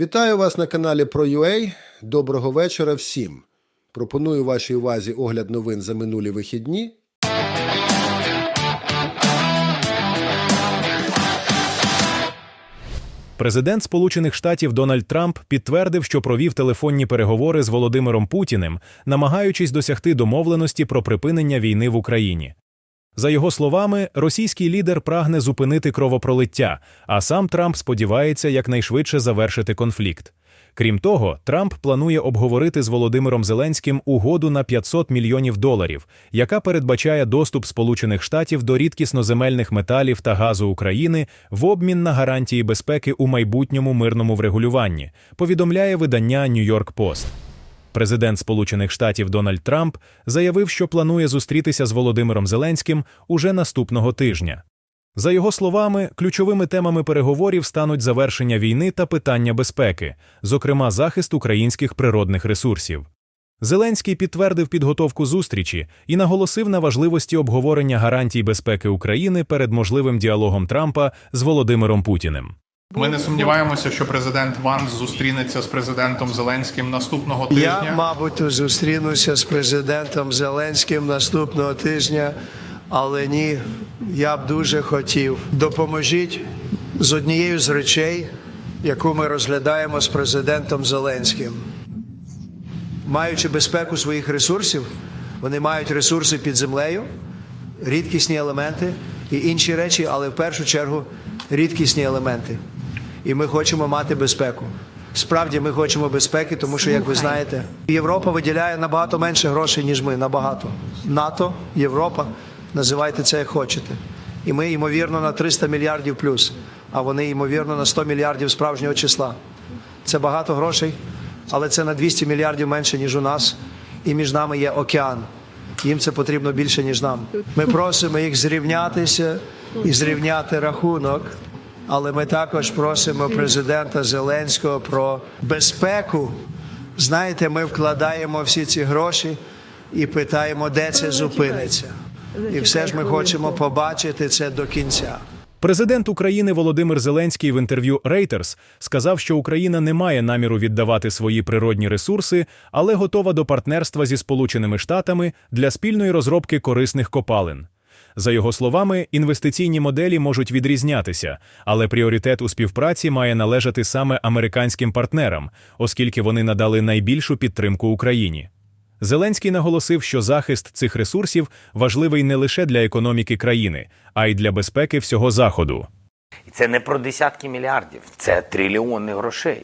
Вітаю вас на каналі ProUA. Доброго вечора всім. Пропоную вашій увазі огляд новин за минулі вихідні. Президент Сполучених Штатів Дональд Трамп підтвердив, що провів телефонні переговори з Володимиром Путіним, намагаючись досягти домовленості про припинення війни в Україні. За його словами, російський лідер прагне зупинити кровопролиття, а сам Трамп сподівається якнайшвидше завершити конфлікт. Крім того, Трамп планує обговорити з Володимиром Зеленським угоду на 500 мільйонів доларів, яка передбачає доступ Сполучених Штатів до рідкісноземельних металів та газу України в обмін на гарантії безпеки у майбутньому мирному врегулюванні, повідомляє видання York Post. Президент Сполучених Штатів Дональд Трамп заявив, що планує зустрітися з Володимиром Зеленським уже наступного тижня. За його словами, ключовими темами переговорів стануть завершення війни та питання безпеки, зокрема захист українських природних ресурсів. Зеленський підтвердив підготовку зустрічі і наголосив на важливості обговорення гарантій безпеки України перед можливим діалогом Трампа з Володимиром Путіним. Ми не сумніваємося, що президент Ван зустрінеться з президентом Зеленським наступного тижня. Я, мабуть, зустрінуся з президентом Зеленським наступного тижня, але ні, я б дуже хотів. Допоможіть з однією з речей, яку ми розглядаємо з президентом Зеленським. Маючи безпеку своїх ресурсів, вони мають ресурси під землею, рідкісні елементи і інші речі, але в першу чергу рідкісні елементи. І ми хочемо мати безпеку. Справді ми хочемо безпеки, тому що, як ви знаєте, Європа виділяє набагато менше грошей, ніж ми. Набагато. НАТО, Європа, називайте це як хочете. І ми, ймовірно, на 300 мільярдів плюс, а вони, ймовірно, на 100 мільярдів справжнього числа. Це багато грошей, але це на 200 мільярдів менше, ніж у нас. І між нами є океан. Їм це потрібно більше, ніж нам. Ми просимо їх зрівнятися і зрівняти рахунок. Але ми також просимо президента Зеленського про безпеку. Знаєте, ми вкладаємо всі ці гроші і питаємо, де це зупиниться. І все ж ми хочемо побачити це до кінця. Президент України Володимир Зеленський в інтерв'ю Reuters сказав, що Україна не має наміру віддавати свої природні ресурси, але готова до партнерства зі Сполученими Штатами для спільної розробки корисних копалин. За його словами, інвестиційні моделі можуть відрізнятися, але пріоритет у співпраці має належати саме американським партнерам, оскільки вони надали найбільшу підтримку Україні. Зеленський наголосив, що захист цих ресурсів важливий не лише для економіки країни, а й для безпеки всього Заходу. Це не про десятки мільярдів, це трильйони грошей.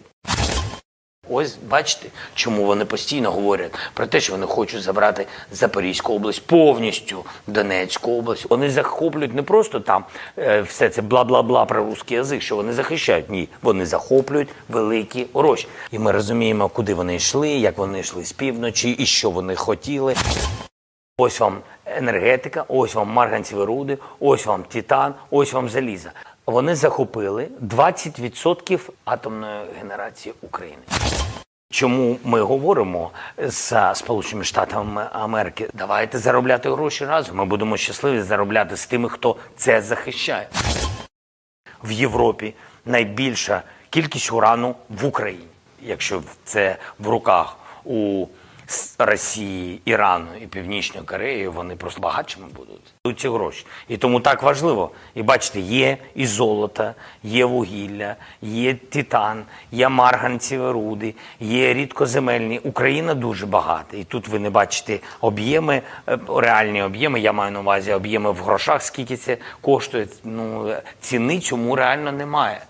Ось бачите, чому вони постійно говорять про те, що вони хочуть забрати Запорізьку область повністю, Донецьку область. Вони захоплюють не просто там е, все це бла-бла-бла про русський язик, що вони захищають. Ні, вони захоплюють великі гроші. І ми розуміємо, куди вони йшли, як вони йшли з півночі і що вони хотіли. Ось вам енергетика, ось вам марганцеві руди, ось вам титан, ось вам заліза. Вони захопили 20% атомної генерації України. Чому ми говоримо з Сполученими Штатами Америки? Давайте заробляти гроші разом. Ми будемо щасливі заробляти з тими, хто це захищає. В Європі найбільша кількість урану в Україні. Якщо це в руках у С- Росії, Ірану і Північної Кореї, вони просто багатшими будуть. Ці гроші. І тому так важливо. І бачите, є і золото, є вугілля, є титан, є марганцеві руди, є рідкоземельні. Україна дуже багата. І тут ви не бачите об'єми, е, реальні об'єми. Я маю на увазі об'єми в грошах, скільки це коштує. Ну, ціни цьому реально немає.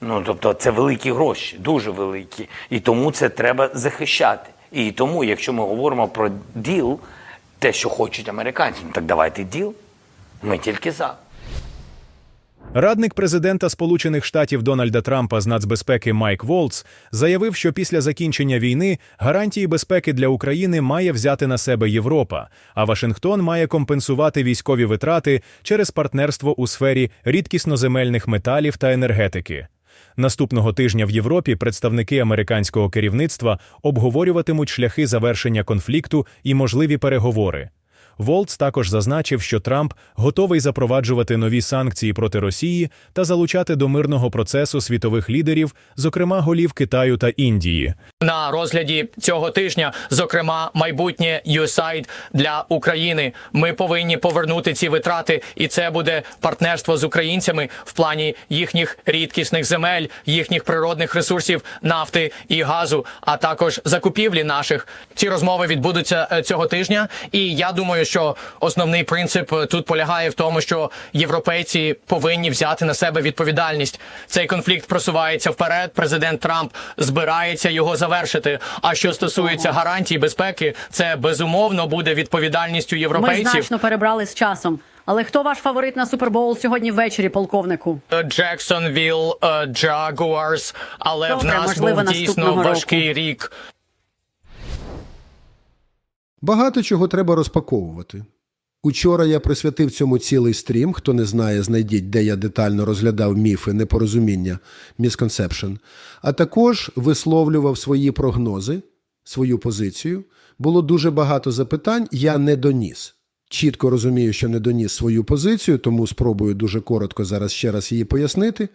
Ну, тобто це великі гроші, дуже великі. І тому це треба захищати. І тому, якщо ми говоримо про діл, те, що хочуть американці, ну так давайте діл. Ми тільки за. Радник президента Сполучених Штатів Дональда Трампа з нацбезпеки Майк Волц заявив, що після закінчення війни гарантії безпеки для України має взяти на себе Європа, а Вашингтон має компенсувати військові витрати через партнерство у сфері рідкісноземельних металів та енергетики. Наступного тижня в Європі представники американського керівництва обговорюватимуть шляхи завершення конфлікту і можливі переговори. Волц також зазначив, що Трамп готовий запроваджувати нові санкції проти Росії та залучати до мирного процесу світових лідерів, зокрема голів Китаю та Індії. на розгляді цього тижня, зокрема майбутнє USAID для України. Ми повинні повернути ці витрати, і це буде партнерство з українцями в плані їхніх рідкісних земель, їхніх природних ресурсів, нафти і газу, а також закупівлі наших. Ці розмови відбудуться е, цього тижня. І я думаю, що основний принцип е, тут полягає в тому, що європейці повинні взяти на себе відповідальність. Цей конфлікт просувається вперед. Президент Трамп збирається його завершити. А що стосується гарантій безпеки, це безумовно буде відповідальністю Ми значно перебрали з часом. Але хто ваш фаворит на Супербоул сьогодні ввечері, полковнику? Джексонвіл Джагуарс, але в нас був дійсно важкий року. рік. Багато чого треба розпаковувати. Учора я присвятив цьому цілий стрім. Хто не знає, знайдіть, де я детально розглядав міфи, непорозуміння, misconception. А також висловлював свої прогнози, свою позицію. Було дуже багато запитань, я не доніс. Чітко розумію, що не доніс свою позицію, тому спробую дуже коротко зараз ще раз її пояснити.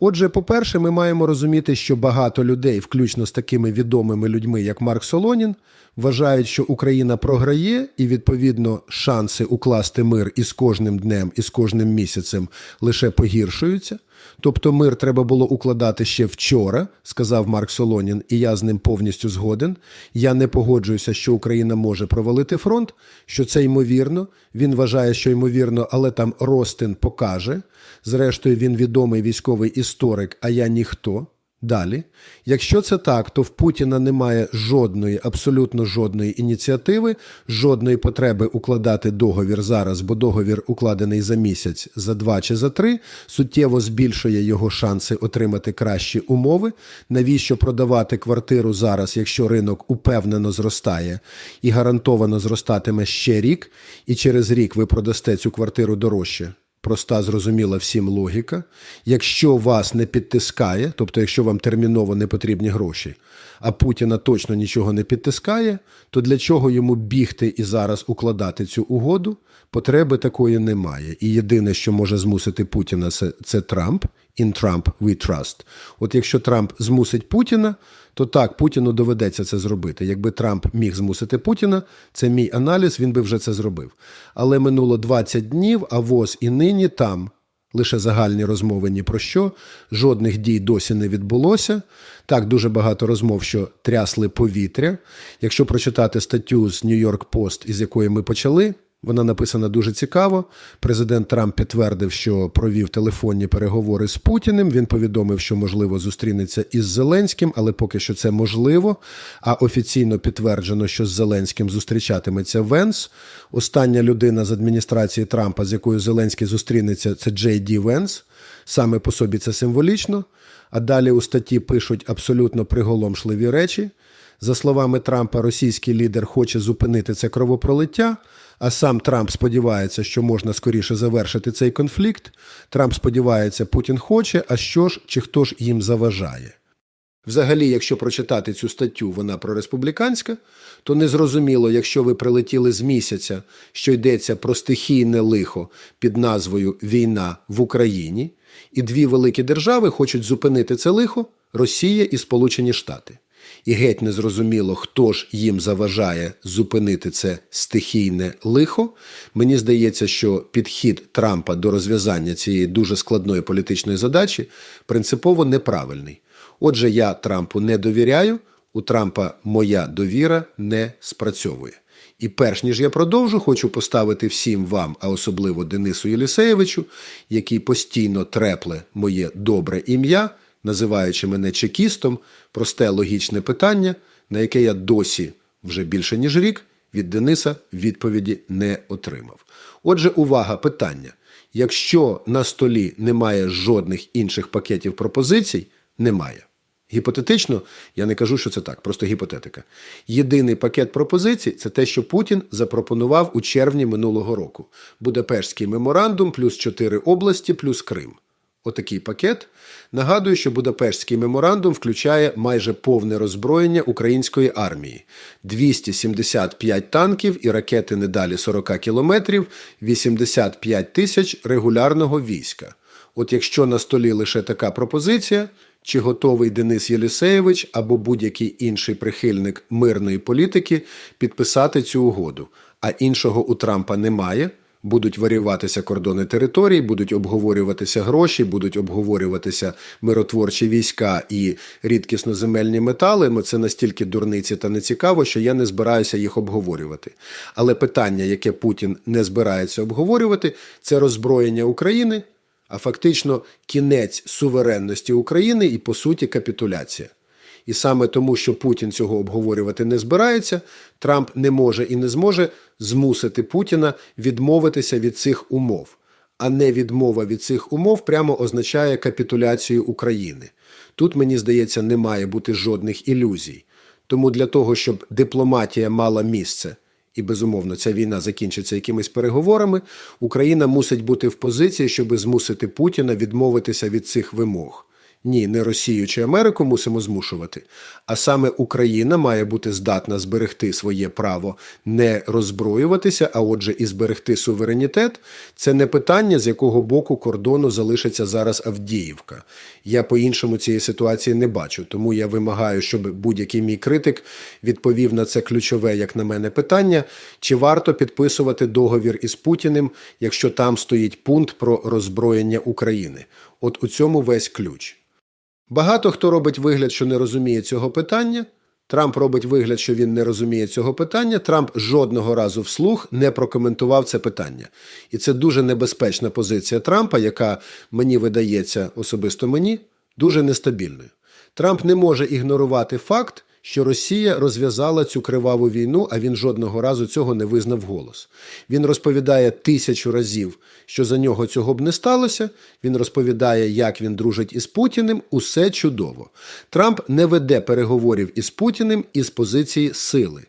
Отже, по-перше, ми маємо розуміти, що багато людей, включно з такими відомими людьми, як Марк Солонін, вважають, що Україна програє, і відповідно шанси укласти мир із кожним днем, і з кожним місяцем лише погіршуються. Тобто мир треба було укладати ще вчора, сказав Марк Солонін, і я з ним повністю згоден. Я не погоджуюся, що Україна може провалити фронт, що це ймовірно. Він вважає, що ймовірно, але там Ростин покаже. Зрештою, він відомий військовий історик, а я ніхто. Далі, якщо це так, то в Путіна немає жодної, абсолютно жодної ініціативи, жодної потреби укладати договір зараз, бо договір укладений за місяць, за два чи за три, суттєво збільшує його шанси отримати кращі умови. Навіщо продавати квартиру зараз, якщо ринок упевнено зростає і гарантовано зростатиме ще рік, і через рік ви продасте цю квартиру дорожче? Проста, зрозуміла всім логіка. Якщо вас не підтискає, тобто якщо вам терміново не потрібні гроші, а Путіна точно нічого не підтискає, то для чого йому бігти і зараз укладати цю угоду? Потреби такої немає. І єдине, що може змусити Путіна, це, це Трамп. In Trump we trust. От якщо Трамп змусить Путіна, то так, Путіну доведеться це зробити. Якби Трамп міг змусити Путіна, це мій аналіз, він би вже це зробив. Але минуло 20 днів, а ВОЗ і нині там. Лише загальні розмови ні про що, жодних дій досі не відбулося. Так, дуже багато розмов, що трясли повітря. Якщо прочитати статтю з York Post, із якої ми почали, вона написана дуже цікаво. Президент Трамп підтвердив, що провів телефонні переговори з Путіним. Він повідомив, що можливо зустрінеться із Зеленським, але поки що це можливо. А офіційно підтверджено, що з Зеленським зустрічатиметься Венс. Остання людина з адміністрації Трампа, з якою Зеленський зустрінеться, це Джей Ді Венс. Саме по собі це символічно. А далі у статті пишуть абсолютно приголомшливі речі. За словами Трампа, російський лідер хоче зупинити це кровопролиття, а сам Трамп сподівається, що можна скоріше завершити цей конфлікт. Трамп сподівається, Путін хоче, а що ж чи хто ж їм заважає. Взагалі, якщо прочитати цю статтю, вона прореспубліканська, то незрозуміло, якщо ви прилетіли з місяця, що йдеться про стихійне лихо під назвою Війна в Україні, і дві великі держави хочуть зупинити це лихо Росія і Сполучені Штати. І геть не зрозуміло, хто ж їм заважає зупинити це стихійне лихо. Мені здається, що підхід Трампа до розв'язання цієї дуже складної політичної задачі принципово неправильний. Отже, я Трампу не довіряю, у Трампа моя довіра не спрацьовує. І перш ніж я продовжу, хочу поставити всім вам, а особливо Денису Єлісеєвичу, який постійно трепле моє добре ім'я, називаючи мене чекістом, просте логічне питання, на яке я досі вже більше ніж рік від Дениса відповіді не отримав. Отже, увага, питання. Якщо на столі немає жодних інших пакетів пропозицій, немає. Гіпотетично, я не кажу, що це так, просто гіпотетика. Єдиний пакет пропозицій це те, що Путін запропонував у червні минулого року. Будапештський меморандум плюс чотири області, плюс Крим. Отакий пакет. Нагадую, що Будапештський меморандум включає майже повне роззброєння української армії: 275 танків і ракети не далі 40 кілометрів, 85 тисяч регулярного війська. От якщо на столі лише така пропозиція, чи готовий Денис Єлісеєвич або будь-який інший прихильник мирної політики підписати цю угоду, а іншого у Трампа немає. Будуть варюватися кордони територій, будуть обговорюватися гроші, будуть обговорюватися миротворчі війська і рідкісноземельні метали. Ну, Це настільки дурниці та нецікаво, що я не збираюся їх обговорювати. Але питання, яке Путін не збирається обговорювати, це роззброєння України, а фактично кінець суверенності України і, по суті, капітуляція. І саме тому, що Путін цього обговорювати не збирається, Трамп не може і не зможе змусити Путіна відмовитися від цих умов. А не відмова від цих умов прямо означає капітуляцію України. Тут, мені здається, не має бути жодних ілюзій. Тому для того, щоб дипломатія мала місце, і безумовно ця війна закінчиться якимись переговорами, Україна мусить бути в позиції, щоб змусити Путіна відмовитися від цих вимог. Ні, не Росію чи Америку мусимо змушувати, а саме Україна має бути здатна зберегти своє право не роззброюватися, а отже, і зберегти суверенітет. Це не питання, з якого боку кордону залишиться зараз Авдіївка. Я по-іншому цієї ситуації не бачу, тому я вимагаю, щоб будь-який мій критик відповів на це ключове, як на мене, питання: чи варто підписувати договір із Путіним, якщо там стоїть пункт про роззброєння України? От у цьому весь ключ. Багато хто робить вигляд, що не розуміє цього питання. Трамп робить вигляд, що він не розуміє цього питання. Трамп жодного разу вслух не прокоментував це питання. І це дуже небезпечна позиція Трампа, яка мені видається, особисто мені, дуже нестабільною. Трамп не може ігнорувати факт, що Росія розв'язала цю криваву війну, а він жодного разу цього не визнав голос. Він розповідає тисячу разів, що за нього цього б не сталося. Він розповідає, як він дружить із Путіним. Усе чудово. Трамп не веде переговорів із Путіним із позиції сили.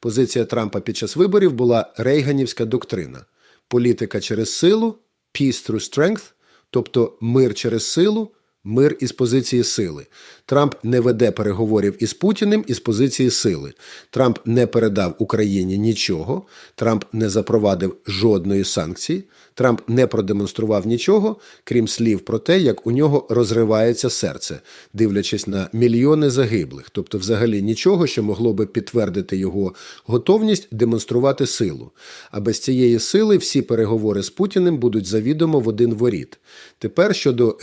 Позиція Трампа під час виборів була рейганівська доктрина: політика через силу, peace through strength, тобто мир через силу. Мир із позиції сили. Трамп не веде переговорів із Путіним із позиції сили. Трамп не передав Україні нічого. Трамп не запровадив жодної санкції. Трамп не продемонстрував нічого, крім слів про те, як у нього розривається серце, дивлячись на мільйони загиблих, тобто, взагалі нічого, що могло би підтвердити його готовність демонструвати силу. А без цієї сили всі переговори з Путіним будуть завідомо в один воріт. Тепер щодо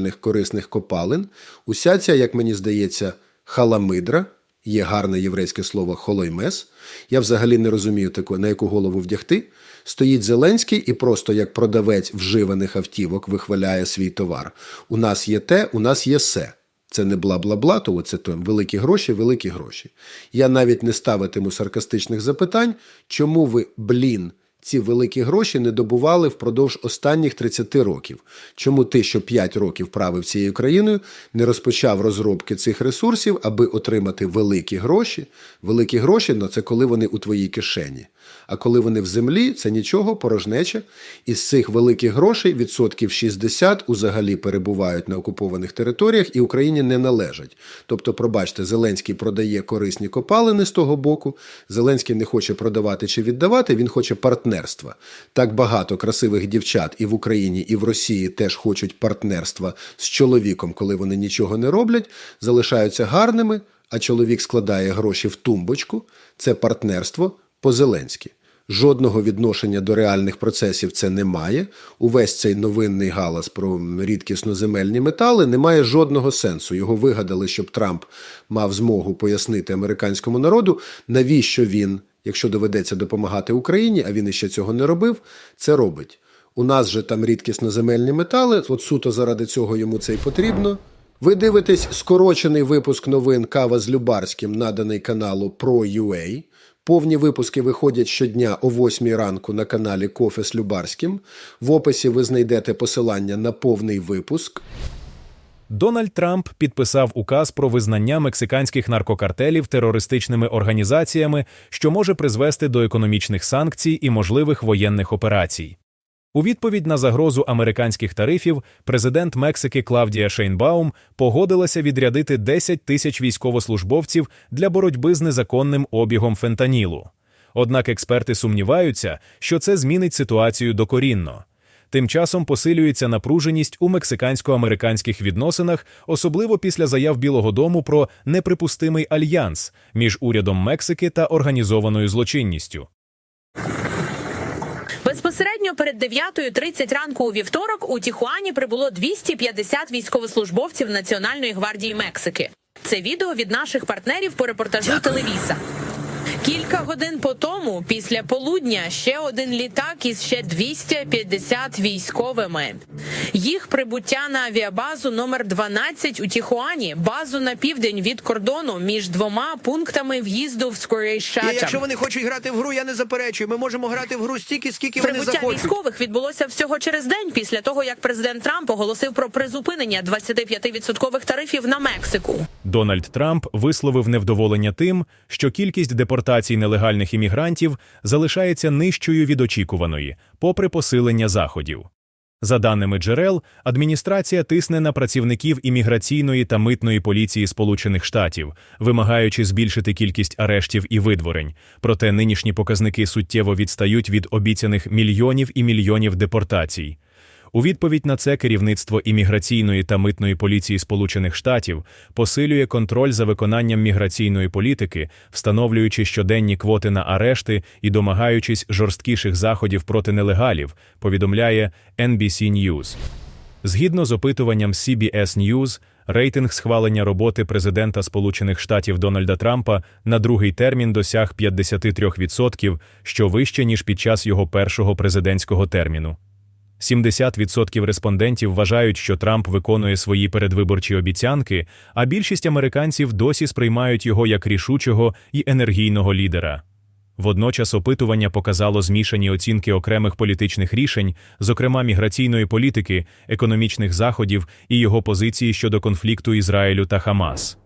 рідкісноземельних корисних копалин, уся ця, як мені здається, халамидра. Є гарне єврейське слово холоймес. Я взагалі не розумію на яку голову вдягти. Стоїть Зеленський і просто як продавець вживаних автівок вихваляє свій товар. У нас є те, у нас є все. Це не бла-бла-бла, то це то великі гроші, великі гроші. Я навіть не ставитиму саркастичних запитань, чому ви, блін, ці великі гроші не добували впродовж останніх 30 років. Чому ти, що 5 років правив цією країною, не розпочав розробки цих ресурсів, аби отримати великі гроші? Великі гроші ну, це коли вони у твоїй кишені. А коли вони в землі, це нічого, порожнеча. Із цих великих грошей відсотків 60 узагалі перебувають на окупованих територіях і Україні не належать. Тобто, пробачте, Зеленський продає корисні копалини з того боку. Зеленський не хоче продавати чи віддавати, він хоче партнерства. Так багато красивих дівчат і в Україні, і в Росії теж хочуть партнерства з чоловіком, коли вони нічого не роблять, залишаються гарними, а чоловік складає гроші в тумбочку. Це партнерство по-зеленськи. Жодного відношення до реальних процесів це не має. Увесь цей новинний галас про рідкісноземельні метали не має жодного сенсу. Його вигадали, щоб Трамп мав змогу пояснити американському народу, навіщо він, якщо доведеться допомагати Україні, а він іще цього не робив, це робить. У нас же там рідкісноземельні метали, от суто заради цього йому це й потрібно. Ви дивитесь скорочений випуск новин Кава з Любарським, наданий каналу Pro.ua. Повні випуски виходять щодня о 8 ранку на каналі Кофе з Любарським. В описі ви знайдете посилання на повний випуск. Дональд Трамп підписав указ про визнання мексиканських наркокартелів терористичними організаціями, що може призвести до економічних санкцій і можливих воєнних операцій. У відповідь на загрозу американських тарифів президент Мексики Клавдія Шейнбаум погодилася відрядити 10 тисяч військовослужбовців для боротьби з незаконним обігом фентанілу. Однак експерти сумніваються, що це змінить ситуацію докорінно. Тим часом посилюється напруженість у мексикансько-американських відносинах, особливо після заяв Білого Дому про неприпустимий альянс між урядом Мексики та організованою злочинністю. Безпосередньо перед 9.30 ранку у вівторок у Тіхуані прибуло 250 військовослужбовців Національної гвардії Мексики. Це відео від наших партнерів по репортажу Телевіса. Кілька годин по тому, після полудня, ще один літак із ще 250 військовими. Їх прибуття на авіабазу номер 12 у Тіхуані, базу на південь від кордону між двома пунктами в'їзду в І якщо вони хочуть грати в гру, я не заперечую. Ми можемо грати в гру стільки, скільки вони Прибуття захочуть. військових відбулося всього через день після того, як президент Трамп оголосив про призупинення 25% тарифів на Мексику. Дональд Трамп висловив невдоволення тим, що кількість депортацій нелегальних іммігрантів залишається нижчою від очікуваної, попри посилення заходів. За даними джерел, адміністрація тисне на працівників імміграційної та митної поліції Сполучених Штатів, вимагаючи збільшити кількість арештів і видворень. Проте нинішні показники суттєво відстають від обіцяних мільйонів і мільйонів депортацій. У відповідь на це керівництво імміграційної та митної поліції Сполучених Штатів посилює контроль за виконанням міграційної політики, встановлюючи щоденні квоти на арешти і домагаючись жорсткіших заходів проти нелегалів, повідомляє NBC News. Згідно з опитуванням CBS News, рейтинг схвалення роботи президента Сполучених Штатів Дональда Трампа на другий термін досяг 53%, що вище ніж під час його першого президентського терміну. 70% респондентів вважають, що Трамп виконує свої передвиборчі обіцянки, а більшість американців досі сприймають його як рішучого і енергійного лідера. Водночас опитування показало змішані оцінки окремих політичних рішень, зокрема міграційної політики, економічних заходів і його позиції щодо конфлікту Ізраїлю та Хамас.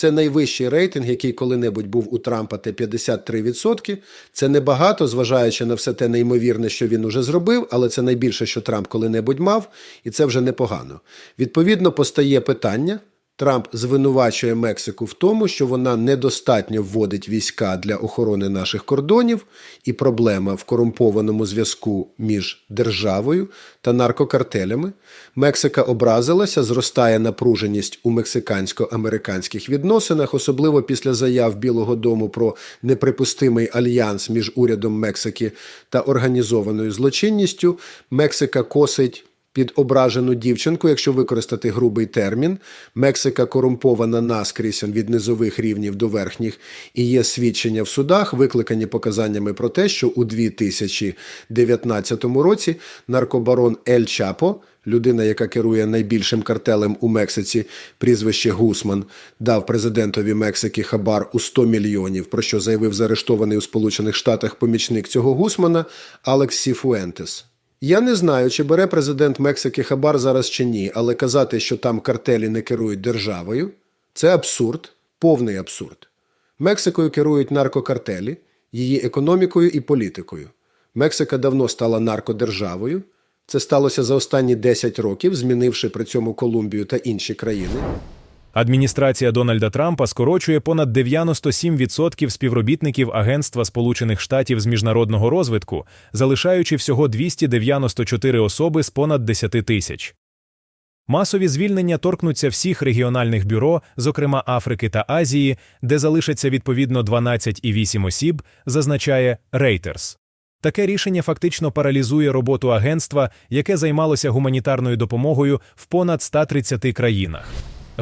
Це найвищий рейтинг, який коли-небудь був у Трампа, те 53%. Це небагато, зважаючи на все те неймовірне, що він уже зробив, але це найбільше, що Трамп коли-небудь мав, і це вже непогано. Відповідно, постає питання. Трамп звинувачує Мексику в тому, що вона недостатньо вводить війська для охорони наших кордонів, і проблема в корумпованому зв'язку між державою та наркокартелями. Мексика образилася, зростає напруженість у мексикансько-американських відносинах, особливо після заяв Білого Дому про неприпустимий альянс між урядом Мексики та організованою злочинністю. Мексика косить під ображену дівчинку, якщо використати грубий термін. Мексика корумпована наскрізь від низових рівнів до верхніх, і є свідчення в судах, викликані показаннями про те, що у 2019 році наркобарон Ель Чапо, людина, яка керує найбільшим картелем у Мексиці, прізвище Гусман, дав президентові Мексики хабар у 100 мільйонів, про що заявив заарештований у Сполучених Штатах помічник цього Гусмана Алекс Сіфуентес. Я не знаю, чи бере президент Мексики хабар зараз чи ні, але казати, що там картелі не керують державою, це абсурд, повний абсурд. Мексикою керують наркокартелі, її економікою і політикою. Мексика давно стала наркодержавою. Це сталося за останні 10 років, змінивши при цьому Колумбію та інші країни. Адміністрація Дональда Трампа скорочує понад 97% співробітників Агентства Сполучених Штатів з міжнародного розвитку, залишаючи всього 294 особи з понад 10 тисяч. Масові звільнення торкнуться всіх регіональних бюро, зокрема Африки та Азії, де залишаться відповідно 12,8 осіб, зазначає Reuters. Таке рішення фактично паралізує роботу агентства, яке займалося гуманітарною допомогою в понад 130 країнах.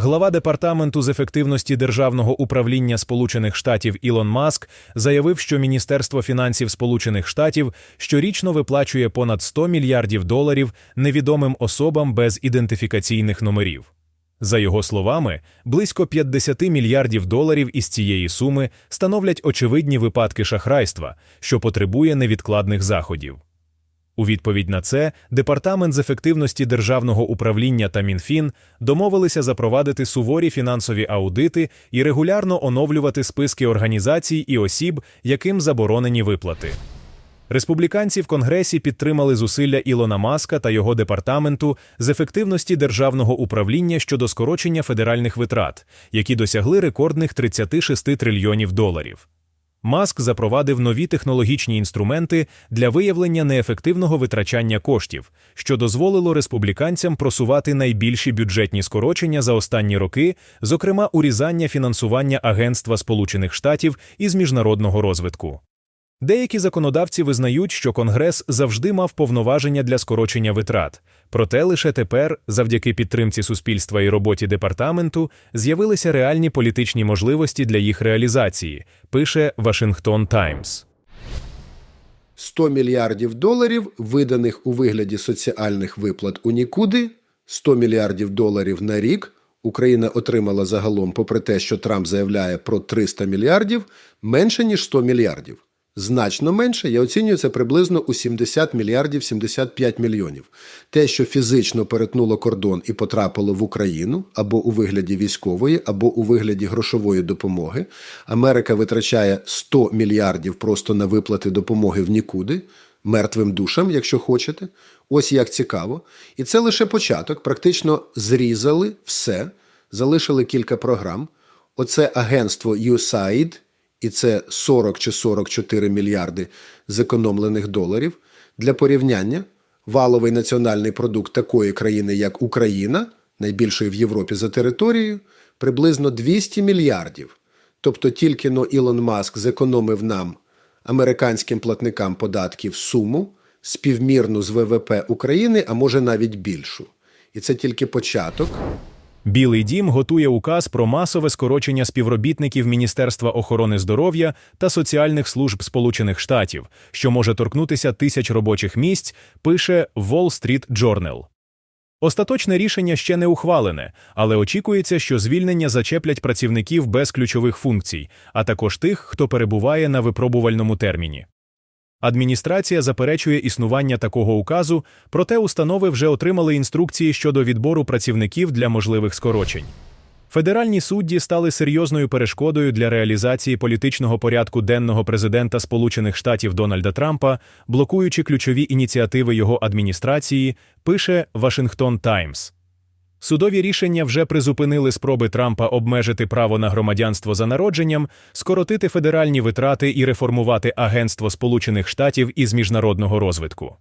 Глава департаменту з ефективності державного управління Сполучених Штатів Ілон Маск заявив, що Міністерство фінансів Сполучених Штатів щорічно виплачує понад 100 мільярдів доларів невідомим особам без ідентифікаційних номерів. За його словами, близько 50 мільярдів доларів із цієї суми становлять очевидні випадки шахрайства, що потребує невідкладних заходів. У відповідь на це Департамент з ефективності державного управління та Мінфін домовилися запровадити суворі фінансові аудити і регулярно оновлювати списки організацій і осіб, яким заборонені виплати. Республіканці в Конгресі підтримали зусилля Ілона Маска та його департаменту з ефективності державного управління щодо скорочення федеральних витрат, які досягли рекордних 36 трильйонів доларів. Маск запровадив нові технологічні інструменти для виявлення неефективного витрачання коштів, що дозволило республіканцям просувати найбільші бюджетні скорочення за останні роки, зокрема урізання фінансування Агентства Сполучених Штатів із міжнародного розвитку. Деякі законодавці визнають, що Конгрес завжди мав повноваження для скорочення витрат, проте лише тепер, завдяки підтримці суспільства і роботі департаменту, з'явилися реальні політичні можливості для їх реалізації, пише Вашингтон Таймс. 100 мільярдів доларів, виданих у вигляді соціальних виплат у нікуди, 100 мільярдів доларів на рік. Україна отримала загалом, попри те, що Трамп заявляє про 300 мільярдів, менше ніж 100 мільярдів. Значно менше, я оцінюю це приблизно у 70 мільярдів 75 мільйонів. Те, що фізично перетнуло кордон і потрапило в Україну або у вигляді військової, або у вигляді грошової допомоги. Америка витрачає 100 мільярдів просто на виплати допомоги в нікуди, мертвим душам, якщо хочете. Ось як цікаво. І це лише початок. Практично зрізали все, залишили кілька програм. Оце агентство USAID, і це 40 чи 44 мільярди зекономлених доларів. Для порівняння, валовий національний продукт такої країни, як Україна, найбільшої в Європі за територією, приблизно 200 мільярдів. Тобто тільки но Ілон Маск зекономив нам, американським платникам податків, суму співмірну з ВВП України, а може навіть більшу. І це тільки початок. Білий дім готує указ про масове скорочення співробітників Міністерства охорони здоров'я та соціальних служб Сполучених Штатів, що може торкнутися тисяч робочих місць, пише Wall Street Journal. Остаточне рішення ще не ухвалене, але очікується, що звільнення зачеплять працівників без ключових функцій, а також тих, хто перебуває на випробувальному терміні. Адміністрація заперечує існування такого указу, проте установи вже отримали інструкції щодо відбору працівників для можливих скорочень. Федеральні судді стали серйозною перешкодою для реалізації політичного порядку денного президента Сполучених Штатів Дональда Трампа, блокуючи ключові ініціативи його адміністрації, пише Вашингтон Таймс. Судові рішення вже призупинили спроби Трампа обмежити право на громадянство за народженням, скоротити федеральні витрати і реформувати Агентство Сполучених Штатів із міжнародного розвитку.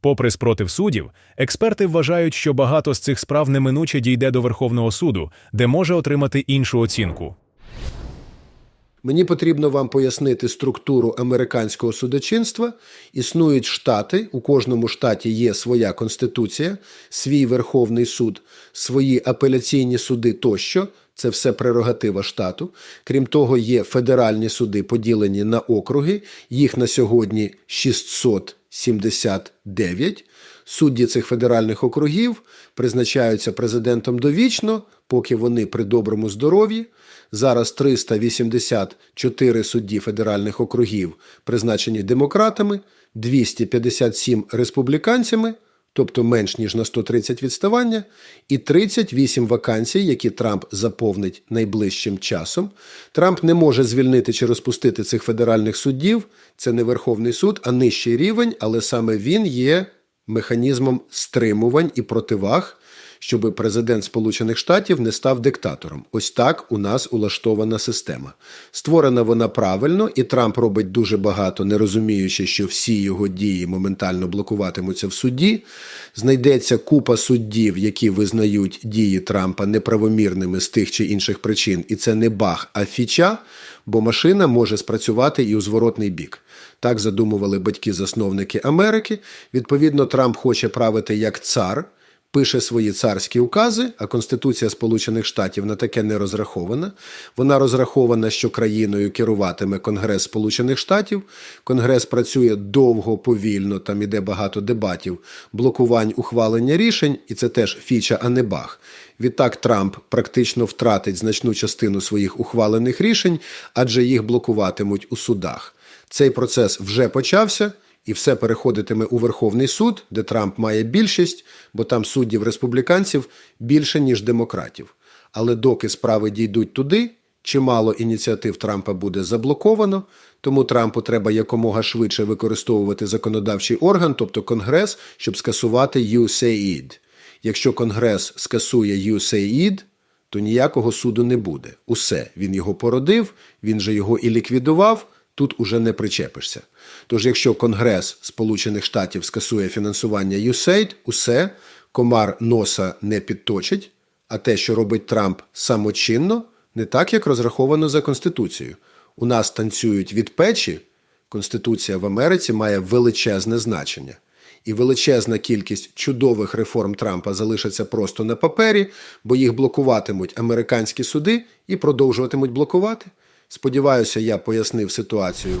Попри спротив суддів, експерти вважають, що багато з цих справ неминуче дійде до Верховного суду, де може отримати іншу оцінку. Мені потрібно вам пояснити структуру американського судочинства. Існують штати, у кожному штаті є своя конституція, свій Верховний суд, свої апеляційні суди тощо. Це все прерогатива штату. Крім того, є федеральні суди, поділені на округи. Їх на сьогодні 679. Судді цих федеральних округів призначаються президентом довічно, поки вони при доброму здоров'ї. Зараз 384 судді федеральних округів призначені демократами, 257 республіканцями, тобто менш ніж на 130 відставання, і 38 вакансій, які Трамп заповнить найближчим часом. Трамп не може звільнити чи розпустити цих федеральних суддів. Це не Верховний суд, а нижчий рівень, але саме він є механізмом стримувань і противаг щоб президент Сполучених Штатів не став диктатором. Ось так у нас улаштована система. Створена вона правильно, і Трамп робить дуже багато, не розуміючи, що всі його дії моментально блокуватимуться в суді. Знайдеться купа суддів, які визнають дії Трампа неправомірними з тих чи інших причин, і це не баг, а фіча, бо машина може спрацювати і у зворотний бік. Так задумували батьки-засновники Америки. Відповідно, Трамп хоче правити як цар пише свої царські укази, а Конституція Сполучених Штатів на таке не розрахована. Вона розрахована, що країною керуватиме Конгрес Сполучених Штатів. Конгрес працює довго, повільно, там іде багато дебатів, блокувань ухвалення рішень, і це теж фіча, а не баг. Відтак Трамп практично втратить значну частину своїх ухвалених рішень, адже їх блокуватимуть у судах. Цей процес вже почався і все переходитиме у Верховний суд, де Трамп має більшість, бо там суддів республіканців більше, ніж демократів. Але доки справи дійдуть туди, Чимало ініціатив Трампа буде заблоковано, тому Трампу треба якомога швидше використовувати законодавчий орган, тобто Конгрес, щоб скасувати USAID. Якщо Конгрес скасує USAID, то ніякого суду не буде. Усе, він його породив, він же його і ліквідував, тут уже не причепишся. Тож, якщо Конгрес Сполучених Штатів скасує фінансування USAID, усе, комар носа не підточить, а те, що робить Трамп самочинно, не так, як розраховано за Конституцією. У нас танцюють від печі, Конституція в Америці має величезне значення. І величезна кількість чудових реформ Трампа залишаться просто на папері, бо їх блокуватимуть американські суди і продовжуватимуть блокувати. Сподіваюся, я пояснив ситуацію.